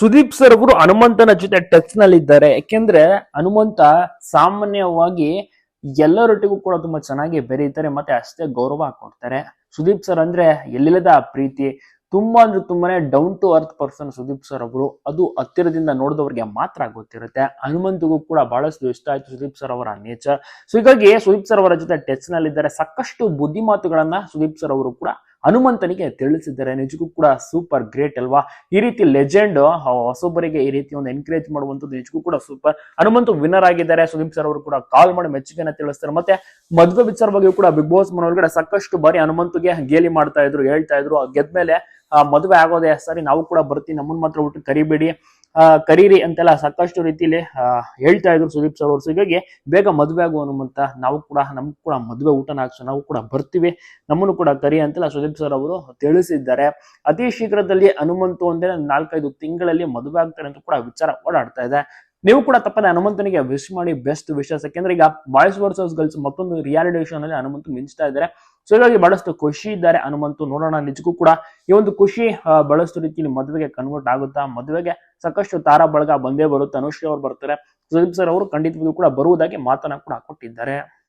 Sudeep sir ಅವರು ಹನುಮಂತನ ಜೊತೆ ಟಚ್ನಲ್ಲಿ ಇದ್ದಾರೆ ಯಾಕೆಂದ್ರೆ ಹನುಮಂತ ಸಾಮಾನ್ಯವಾಗಿ ಎಲ್ಲರೊಟ್ಟಿಗೂ ಕೂಡ ತುಂಬಾ ಚೆನ್ನಾಗಿ ಬೆರೀತಾರೆ, ಮತ್ತೆ ಅಷ್ಟೇ ಗೌರವ ಕೊಡ್ತಾರೆ. ಸುದೀಪ್ ಸರ್ ಅಂದ್ರೆ ಎಲ್ಲಿಲ್ಲದ ಪ್ರೀತಿ. ತುಂಬಾ ಅಂದ್ರೆ ತುಂಬಾನೇ down to earth person Sudeep sir ಅವರು. ಅದು ಹತ್ತಿರದಿಂದ ನೋಡಿದವ್ರಿಗೆ ಮಾತ್ರ ಗೊತ್ತಿರುತ್ತೆ. ಹನುಮಂತಿಗೂ ಕೂಡ ಬಹಳಷ್ಟು ಇಷ್ಟ ಆಯ್ತು ಸುದೀಪ್ ಸರ್ ಅವರ ನೇಚರ್ ಸೊ ಹೀಗಾಗಿ ಸುದೀಪ್ ಸರ್ ಅವರ ಜೊತೆ ಟಚ್ ನಲ್ಲಿದ್ದಾರೆ. ಸಾಕಷ್ಟು ಬುದ್ಧಿ ಮಾತುಗಳನ್ನ ಸುದೀಪ್ ಸರ್ ಅವರು ಕೂಡ ಹನುಮಂತನಿಗೆ ತಿಳಿಸಿದ್ದಾರೆ. ನಿಜಕ್ಕೂ ಕೂಡ ಸೂಪರ್ ಗ್ರೇಟ್ ಅಲ್ವಾ? ಈ ರೀತಿ ಲೆಜೆಂಡ್ ಹೊಸೊಬ್ಬರಿಗೆ ಈ ರೀತಿ ಒಂದು ಎನ್ಕರೇಜ್ ಮಾಡುವಂಥದ್ದು ನಿಜಕ್ಕೂ ಕೂಡ ಸೂಪರ್ ಹನುಮಂತು ವಿನ್ನರ್ ಆಗಿದ್ದಾರೆ. ಸುದೀಪ್ ಸರ್ ಅವರು ಕೂಡ ಕಾಲ್ ಮಾಡಿ ಮೆಚ್ಚುಗೆನ ತಿಳಿಸ್ತಾರೆ. ಮತ್ತೆ ಮದುವೆ ವಿಚಾರವಾಗಿಯೂ ಕೂಡ ಬಿಗ್ ಬಾಸ್ ಮನೊಳಗಡೆ ಸಾಕಷ್ಟು ಬಾರಿ ಹನುಮಂತುಗೆ ಗೇಲಿ ಮಾಡ್ತಾ ಇದ್ರು, ಹೇಳ್ತಾ ಇದ್ರು. ಗೆದ್ಮೇಲೆ ಮದುವೆ ಆಗೋದೇ ಸರಿ, ನಾವು ಕೂಡ ಬರ್ತೀವಿ, ನಮ್ಮನ್ ಮಾತ್ರ ಹುಟ್ಟು ಕರಿಬೇಡಿ. ಕರೀರಿ ಅಂತೆಲ್ಲ ಸಾಕಷ್ಟು ರೀತಿಯಲ್ಲಿ ಹೇಳ್ತಾ ಇದ್ರು ಸುದೀಪ್ ಸರ್ ಅವರು. ಹೀಗಾಗಿ ಬೇಗ ಮದುವೆ ಆಗುವ ಅನ್ನುವಂತ ನಾವು ಕೂಡ ನಮ್ಗೆ ಕೂಡ ಮದುವೆ ಊಟನ ಹಾಕ್ಸೋ, ನಾವು ಕೂಡ ಬರ್ತೀವಿ. ನಮ್ಮನ್ನು ಕೂಡ ಕರಿ ಅಂತೆಲ್ಲ ಸುದೀಪ್ ಸರ್ ಅವರು ತಿಳಿಸಿದ್ದಾರೆ. ಅತಿ ಶೀಘ್ರದಲ್ಲಿ ಹನುಮಂತು ಅಂದ್ರೆ ನಾಲ್ಕೈದು ತಿಂಗಳಲ್ಲಿ ಮದುವೆ ಆಗ್ತಾರೆ ಅಂತ ಕೂಡ ವಿಚಾರ ಓಡಾಡ್ತಾ ಇದೆ. ನೀವು ಕೂಡ ತಪ್ಪದೆ ಹನುಮಂತನಿಗೆ ವಿಶ್ ಮಾಡಿ ಬೆಸ್ಟ್ ವಿಶಸ್ ಯಾಕೆಂದ್ರೆ ಈಗ ಬಾಯ್ಸ್ ವರ್ಸಸ್ ಗರ್ಲ್ಸ್ ಮತ್ತೊಂದು ರಿಯಾಲಿಟಿ ಶೋ ನಲ್ಲಿ ಹನುಮಂತ ಮಿಂಚ್ತಾ ಇದ್ದಾರೆ. ಸೊ ಹೀಗಾಗಿ ಬಹಳಷ್ಟು ಖುಷಿ ಇದ್ದಾರೆ ಹನುಮಂತು. ನೋಡೋಣ, ನಿಜಕ್ಕೂ ಕೂಡ ಈ ಒಂದು ಖುಷಿ ಬಹಳಷ್ಟು ರೀತಿಯಲ್ಲಿ ಮದುವೆಗೆ ಕನ್ವರ್ಟ್ ಆಗುತ್ತಾ? ಮದುವೆಗೆ ಸಾಕಷ್ಟು ತಾರಾ ಬಳಗ ಬಂದೇ ಬರುತ್ತೆ. ಅನುಶ್ರೀ ಅವರು ಬರ್ತಾರೆ. ಸುದೀಪ್ ಸರ್ ಅವರು ಖಂಡಿತವಾಗೂ ಕೂಡ ಬರುವುದಾಗಿ ಮಾತನ್ನ ಕೂಡ ಕೊಟ್ಟಿದ್ದಾರೆ.